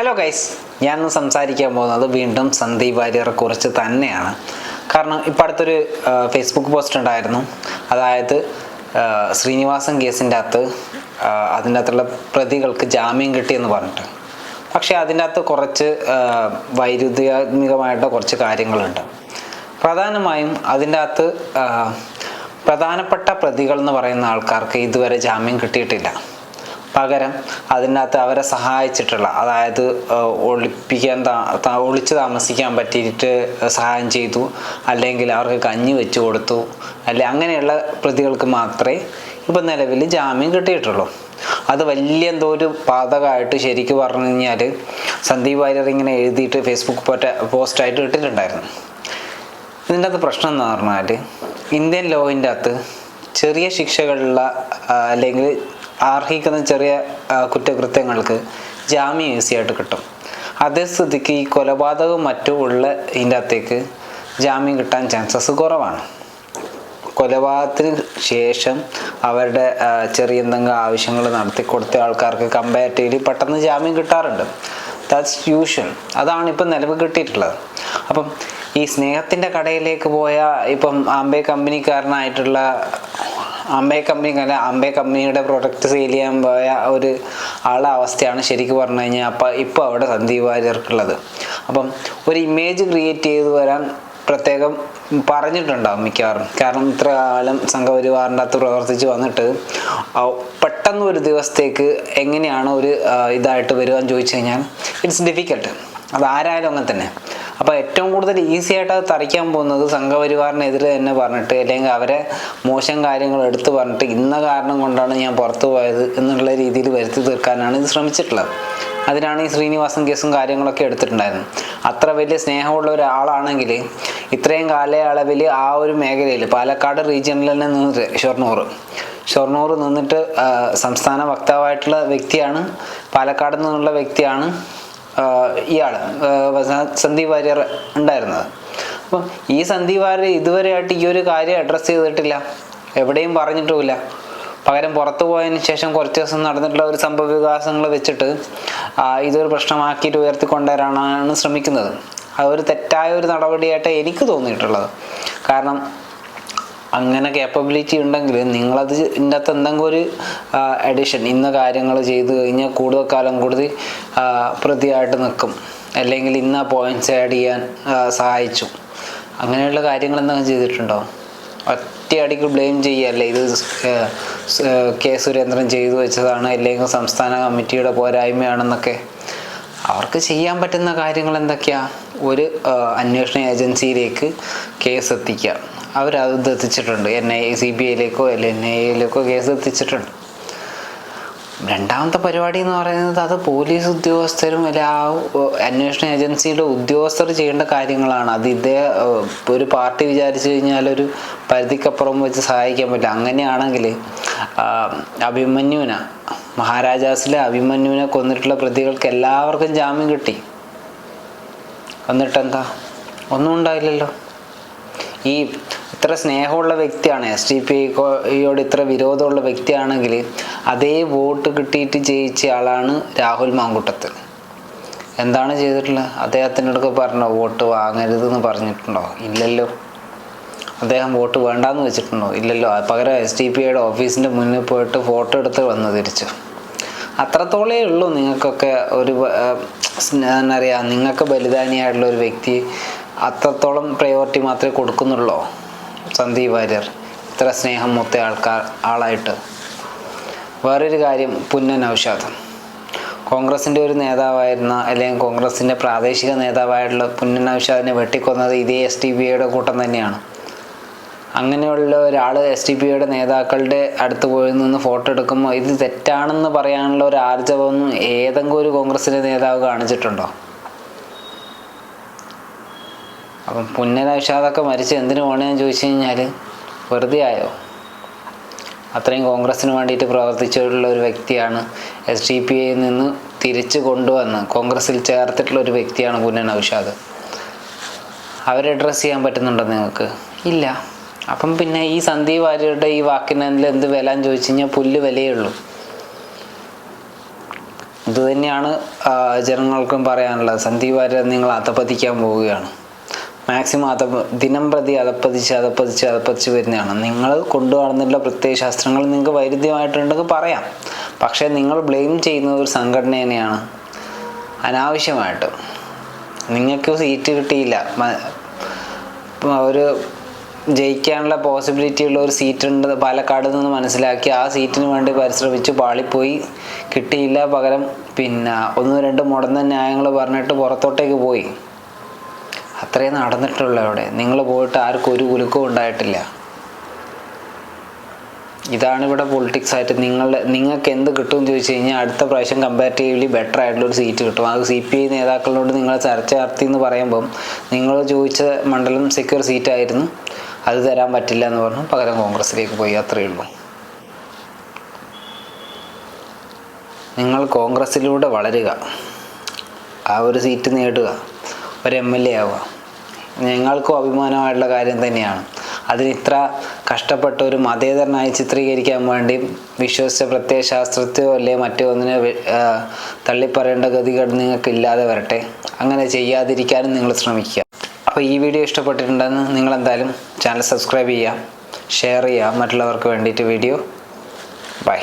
Hello guys ഞാൻ സംസാരിക്കാൻ പോകുന്നത് വീണ്ടും സന്ദീപ് വാര്യറെ കുറിച്ച് തന്നെയാണ്. കാരണം ഇപ്പം അടുത്തൊരു ഫേസ്ബുക്ക് പോസ്റ്റ് ഉണ്ടായിരുന്നു. അതായത് ശ്രീനിവാസൻ കേസിന്റെ അകത്ത് അതിന്റെ അകത്തുള്ള പ്രതികൾക്ക് ജാമ്യം കിട്ടിയെന്ന് പറഞ്ഞിട്ട്. പക്ഷേ അതിന്റെ അകത്ത് കുറച്ച് വൈരുദ്ധ്യാത്മികമായിട്ട് കുറച്ച് കാര്യങ്ങളുണ്ട്. പ്രധാനമായും അതിന്റെ അകത്ത് പ്രധാനപ്പെട്ട പ്രതികൾ എന്ന് പറയുന്ന ആൾക്കാർക്ക് ഇതുവരെ ജാമ്യം കിട്ടിയിട്ടില്ല. പകരം അതിനകത്ത് അവരെ സഹായിച്ചിട്ടുള്ള അതായത് ഒളിപ്പിക്കാൻ താ- ഒളിച്ച് താമസിക്കാൻ പറ്റിയിട്ട് സഹായം ചെയ്തു അല്ലെങ്കിൽ അവർക്ക് കഞ്ഞി വെച്ച് കൊടുത്തു അല്ലെ അങ്ങനെയുള്ള പ്രതികൾക്ക് മാത്രമേ ഇപ്പം നിലവിൽ ജാമ്യം കിട്ടിയിട്ടുള്ളൂ. അത് വലിയ എന്തോ ഒരു പാതകമായിട്ട് ശരിക്കും പറഞ്ഞു കഴിഞ്ഞാൽ സന്ദീപ് വാര്യർ ഇങ്ങനെ എഴുതിയിട്ട് ഫേസ്ബുക്ക് പോറ്റ പോസ്റ്റായിട്ട് ഇട്ടിട്ടുണ്ടായിരുന്നു. ഇതിന്റെ അകത്ത് പ്രശ്നം എന്ന് പറഞ്ഞാൽ ഇന്ത്യൻ ലോയിന്റെ അകത്ത് ചെറിയ ശിക്ഷകളുള്ള അല്ലെങ്കിൽ അർഹിക്കുന്ന ചെറിയ കുറ്റകൃത്യങ്ങൾക്ക് ജാമ്യം ഈസി ആയിട്ട് കിട്ടും. അതേ സ്ഥിതിക്ക് ഈ കൊലപാതകവും മറ്റും ഉള്ള ഇതിന്റെ അകത്തേക്ക് ജാമ്യം കിട്ടാൻ ചാൻസസ് കുറവാണ്. കൊലപാതകത്തിന് ശേഷം അവരുടെ ചെറിയ എന്തെങ്കിലും ആവശ്യങ്ങൾ നടത്തി കൊടുത്ത ആൾക്കാർക്ക് കമ്പാരിറ്റീവ്ലി പെട്ടെന്ന് ജാമ്യം കിട്ടാറുണ്ട്. ദാറ്റ്സ് യൂഷ്വൽ അതാണ് ഇപ്പം നിലവിൽ കിട്ടിയിട്ടുള്ളത്. അപ്പം ഈ സ്നേഹത്തിന്റെ കടയിലേക്ക് പോയ ഇപ്പം ആംബെ കമ്പനിക്കാരനായിട്ടുള്ള ആംബെ അല്ല അമ്പേ കമ്പനിയുടെ പ്രൊഡക്റ്റ് സെയിൽ ചെയ്യാൻ പോയ ഒരു ആളുടെ അവസ്ഥയാണ് ശരിക്കും പറഞ്ഞു കഴിഞ്ഞാൽ അപ്പം ഇപ്പോൾ അവിടെ സന്ദീപ് വാര്യർക്കുള്ളത്. അപ്പം ഒരു ഇമേജ് ക്രിയേറ്റ് ചെയ്ത് വരാൻ പ്രത്യേകം പറഞ്ഞിട്ടുണ്ടാവും മിക്കവാറും. കാരണം ഇത്ര കാലം സംഘപരിവാറിന്റെ അകത്ത് പ്രവർത്തിച്ച് വന്നിട്ട് പെട്ടെന്ന് ഒരു ദിവസത്തേക്ക് എങ്ങനെയാണ് ഒരു ഇതായിട്ട് വരുവാൻ ചോദിച്ചു കഴിഞ്ഞാൽ ഇറ്റ്സ് ഡിഫിക്കൽട്ട് അത് ആരായാലും അങ്ങനെ തന്നെ. അപ്പോൾ ഏറ്റവും കൂടുതൽ ഈസി ആയിട്ട് അത് തറയ്ക്കാൻ പോകുന്നത് സംഘപരിവാറിനെതിരെ തന്നെ പറഞ്ഞിട്ട് അല്ലെങ്കിൽ അവരെ മോശം കാര്യങ്ങൾ എടുത്തു പറഞ്ഞിട്ട് ഇന്ന കാരണം കൊണ്ടാണ് ഞാൻ പുറത്തു പോയത് എന്നുള്ള രീതിയിൽ വരുത്തി തീർക്കാനാണ് ഇത് ശ്രമിച്ചിട്ടുള്ളത്. അതിനാണ് ഈ ശ്രീനിവാസൻ കേസും കാര്യങ്ങളൊക്കെ എടുത്തിട്ടുണ്ടായിരുന്നത്. അത്ര വലിയ സ്നേഹമുള്ള ഒരാളാണെങ്കിൽ ഇത്രയും കാലയളവിൽ ആ ഒരു മേഖലയിൽ പാലക്കാട് റീജിയനിൽ തന്നെ നിന്നിട്ട് ഷൊർണൂർ. ഷൊർണൂർ നിന്നിട്ട് സംസ്ഥാന വക്താവായിട്ടുള്ള വ്യക്തിയാണ്. പാലക്കാട് നിന്നുള്ള വ്യക്തിയാണ്. ഇയാൾ സന്ദീപ് വാര്യർ ഉണ്ടായിരുന്നത്. അപ്പം ഈ സന്ദീപ് വാര്യർ ഇതുവരെയായിട്ട് ഈ ഒരു കാര്യം അഡ്രസ്സ് ചെയ്തിട്ടില്ല. എവിടെയും പറഞ്ഞിട്ടുമില്ല. പകരം പുറത്തു പോയതിന് ശേഷം കുറച്ച് ദിവസം നടന്നിട്ടുള്ള ഒരു സംഭവ വികാസങ്ങൾ വെച്ചിട്ട് ഇതൊരു പ്രശ്നമാക്കിയിട്ട് ഉയർത്തിക്കൊണ്ടുവരാനാണ് ശ്രമിക്കുന്നത്. അതൊരു തെറ്റായ ഒരു നടപടിയായിട്ട് എനിക്ക് തോന്നിയിട്ടുള്ളത്. കാരണം അങ്ങനെ കേപ്പബിലിറ്റി ഉണ്ടെങ്കിൽ നിങ്ങളത് ഇതിന്റെ അകത്ത് എന്തെങ്കിലും ഒരു എഡിഷൻ ഇന്ന കാര്യങ്ങൾ ചെയ്തു കഴിഞ്ഞാൽ കൂടുതൽ കാലം കൂടുതൽ പ്രതിയായിട്ട് നിൽക്കും അല്ലെങ്കിൽ ഇന്ന പോയിന്റ്സ് ആഡ് ചെയ്യാൻ സഹായിച്ചു. അങ്ങനെയുള്ള കാര്യങ്ങൾ എന്തെങ്കിലും ചെയ്തിട്ടുണ്ടോ? ഒറ്റയടിക്ക് ബ്ലെയിം ചെയ്യല്ലേ ഇത് കെ സുരേന്ദ്രൻ ചെയ്തു വെച്ചതാണ് അല്ലെങ്കിൽ സംസ്ഥാന കമ്മിറ്റിയുടെ പോരായ്മയാണെന്നൊക്കെ. അവർക്ക് ചെയ്യാൻ പറ്റുന്ന കാര്യങ്ങൾ എന്തൊക്കെയാണ് ഒരു അന്വേഷണ ഏജൻസിയിലേക്ക് കേസ് എത്തിക്കുക. അവരത് എത്തിച്ചിട്ടുണ്ട്. എൻ ഐ സി ബി ഐയിലേക്കോ അല്ലെ എൻ ഐ എയിലേക്കോ കേസ് എത്തിച്ചിട്ടുണ്ട്. രണ്ടാമത്തെ പരിപാടി എന്ന് പറയുന്നത് അത് പോലീസ് ഉദ്യോഗസ്ഥരും അല്ലെ ആ അന്വേഷണ ഏജൻസിയുടെ ഉദ്യോഗസ്ഥർ ചെയ്യേണ്ട കാര്യങ്ങളാണ്. അത് ഇതേ ഒരു പാർട്ടി വിചാരിച്ചു കഴിഞ്ഞാൽ ഒരു പരിധിക്കപ്പുറം വെച്ച് സഹായിക്കാൻ പറ്റില്ല. അങ്ങനെയാണെങ്കിൽ അഭിമന്യുവിനെ മഹാരാജാസിലെ അഭിമന്യുവിനെ കൊന്നിട്ടുള്ള പ്രതികൾക്ക് എല്ലാവർക്കും ജാമ്യം കിട്ടി. എന്നിട്ടെന്താ? ഒന്നും ഉണ്ടായില്ലല്ലോ. ഈ ഇത്ര സ്നേഹമുള്ള വ്യക്തിയാണ്. എസ് ഡി പി ഐയോട് ഇത്ര വിരോധമുള്ള വ്യക്തിയാണെങ്കിൽ അതേ വോട്ട് കിട്ടിയിട്ട് ജയിച്ച ആളാണ് രാഹുൽ മാങ്കുട്ടത്ത് എന്താണ് ചെയ്തിട്ടുള്ളത്? അദ്ദേഹത്തിനോടൊക്കെ പറഞ്ഞോ വോട്ട് വാങ്ങരുത് എന്ന് പറഞ്ഞിട്ടുണ്ടോ? ഇല്ലല്ലോ. അദ്ദേഹം വോട്ട് വേണ്ടാന്ന് വെച്ചിട്ടുണ്ടോ? ഇല്ലല്ലോ. പകരം എസ് ഡി പി ഐയുടെ ഓഫീസിന്റെ മുന്നിൽ പോയിട്ട് ഫോട്ടോ എടുത്ത് വന്ന് തിരിച്ചു. അത്രത്തോളേ ഉള്ളൂ നിങ്ങൾക്കൊക്കെ ഒരു എന്നറിയാം നിങ്ങൾക്ക് ബലിദാനിയായിട്ടുള്ള ഒരു വ്യക്തി അത്രത്തോളം പ്രയോറിറ്റി മാത്രമേ കൊടുക്കുന്നുള്ളൂ? സന്ദീപ് വാര്യർ. ഇത്ര സ്നേഹം മൊത്ത ആൾക്കാർ ആളായിട്ട്. വേറൊരു കാര്യം പുന്നൻ ഔഷാദം കോൺഗ്രസിന്റെ ഒരു നേതാവായിരുന്ന അല്ലെങ്കിൽ കോൺഗ്രസിന്റെ പ്രാദേശിക നേതാവായിട്ടുള്ള പുന്നൻ ഔഷാദിനെ വെട്ടിക്കൊന്നത് ഇതേ എസ് ടി പിയുടെ കൂട്ടം തന്നെയാണ്. അങ്ങനെയുള്ള ഒരാൾ എസ് ടി പിയുടെ നേതാക്കളുടെ അടുത്ത് പോയി നിന്ന് ഫോട്ടോ എടുക്കുമ്പോൾ ഇത് തെറ്റാണെന്ന് പറയാനുള്ള ഒരു ആർജവമൊന്നും ഏതെങ്കിലും ഒരു കോൺഗ്രസിന്റെ നേതാവ് കാണിച്ചിട്ടുണ്ടോ? അപ്പം പുന്നരാഷാദൊക്കെ മരിച്ച് എന്തിനു പോകണമെന്ന് ചോദിച്ചു കഴിഞ്ഞാൽ വെറുതെ ആയോ? അത്രയും കോൺഗ്രസ്സിന് വേണ്ടിയിട്ട് പ്രവർത്തിച്ചിട്ടുള്ള ഒരു വ്യക്തിയാണ് എസ് ഡി പി ഐയിൽ നിന്ന് തിരിച്ചു കൊണ്ടുവന്ന് കോൺഗ്രസ്സിൽ ചേർത്തിട്ടുള്ള ഒരു വ്യക്തിയാണ് പുന്നൻ ഔഷാദ്. അവരെ അഡ്രസ്സ് ചെയ്യാൻ പറ്റുന്നുണ്ടോ നിങ്ങൾക്ക്? ഇല്ല. അപ്പം പിന്നെ ഈ സന്ദീപ് വാര്യരുടെ ഈ വാക്കിന് എന്ത് വില എന്ന് ചോദിച്ചു കഴിഞ്ഞാൽ പുല്ല് വിലയുള്ളൂ ഇതുതന്നെയാണ് ഇത് ജനങ്ങൾക്കും പറയാനുള്ളത്. സന്ദീപ് വാര്യർ നിങ്ങൾ അധപതിക്കാൻ പോവുകയാണ്. മാക്സിമം അത ദിനം പ്രതി അതപ്പതിച്ച് അതപ്പതിച്ച് അതപ്പതിച്ച് വരുന്നതാണ്. നിങ്ങൾ കൊണ്ടുവന്നിട്ടുള്ള പ്രത്യയ ശാസ്ത്രങ്ങൾ നിങ്ങൾക്ക് വൈരുദ്ധ്യമായിട്ടുണ്ടെങ്കിൽ പറയാം. പക്ഷേ നിങ്ങൾ ബ്ലെയിം ചെയ്യുന്നത് ഒരു സംഘടനേനെയാണ് അനാവശ്യമായിട്ട്. നിങ്ങൾക്ക് സീറ്റ് കിട്ടിയില്ല. ഒരു ജയിക്കാനുള്ള പോസിബിലിറ്റി ഉള്ള ഒരു സീറ്റ് ഉണ്ട്. പാലക്കാട് നിന്ന് മനസ്സിലാക്കി ആ സീറ്റിന് വേണ്ടി പരിശ്രമിച്ച് പാളിപ്പോയി. കിട്ടിയില്ല പകരം പിന്നെ ഒന്ന് രണ്ട് മുടന്ന ന്യായങ്ങൾ പറഞ്ഞിട്ട് പുറത്തോട്ടേക്ക് പോയി. അത്രയും നടന്നിട്ടുള്ള അവിടെ. നിങ്ങൾ പോയിട്ട് ആർക്കും ഒരു കുലുക്കവും ഉണ്ടായിട്ടില്ല. ഇതാണ് ഇവിടെ പൊളിറ്റിക്സ് ആയിട്ട് നിങ്ങളുടെ നിങ്ങൾക്ക് എന്ത് കിട്ടുമെന്ന് ചോദിച്ചു കഴിഞ്ഞാൽ അടുത്ത പ്രാവശ്യം കമ്പാരിറ്റീവ്ലി ബെറ്റർ ആയിട്ടുള്ള ഒരു സീറ്റ് കിട്ടും. അത് സി പി ഐ നേതാക്കളോട് നിങ്ങൾ ചർച്ച നടത്തി എന്ന് പറയുമ്പം നിങ്ങൾ ചോദിച്ച മണ്ഡലം സെക്യൂർ സീറ്റ് ആയിരുന്നു. അത് തരാൻ പറ്റില്ല എന്ന് പറഞ്ഞു. പകരം കോൺഗ്രസ്സിലേക്ക് പോയി. അത്രയേ ഉള്ളൂ. നിങ്ങൾ കോൺഗ്രസ്സിലൂടെ വളരുക. ആ ഒരു സീറ്റ് നേടുക. ഒരു എം എൽ എ ആവുക. ഞങ്ങൾക്കും അഭിമാനമായിട്ടുള്ള കാര്യം തന്നെയാണ്. അതിന് ഇത്ര കഷ്ടപ്പെട്ട ഒരു മതേതരനായി ചിത്രീകരിക്കാൻ വേണ്ടി വിശ്വസിച്ച പ്രത്യയശാസ്ത്രത്തെയോ അല്ലെ മറ്റോ ഒന്നിനെ തള്ളിപ്പറയേണ്ട ഗതികേട് നിങ്ങൾക്ക് ഇല്ലാതെ വരട്ടെ. അങ്ങനെ ചെയ്യാതിരിക്കാനും നിങ്ങൾ ശ്രമിക്കുക. അപ്പോൾ ഈ വീഡിയോ ഇഷ്ടപ്പെട്ടിട്ടുണ്ടെന്ന് നിങ്ങൾ എന്തായാലും ചാനൽ സബ്സ്ക്രൈബ് ചെയ്യുക ഷെയർ ചെയ്യുക മറ്റുള്ളവർക്ക് വേണ്ടിയിട്ട് വീഡിയോ ബൈ.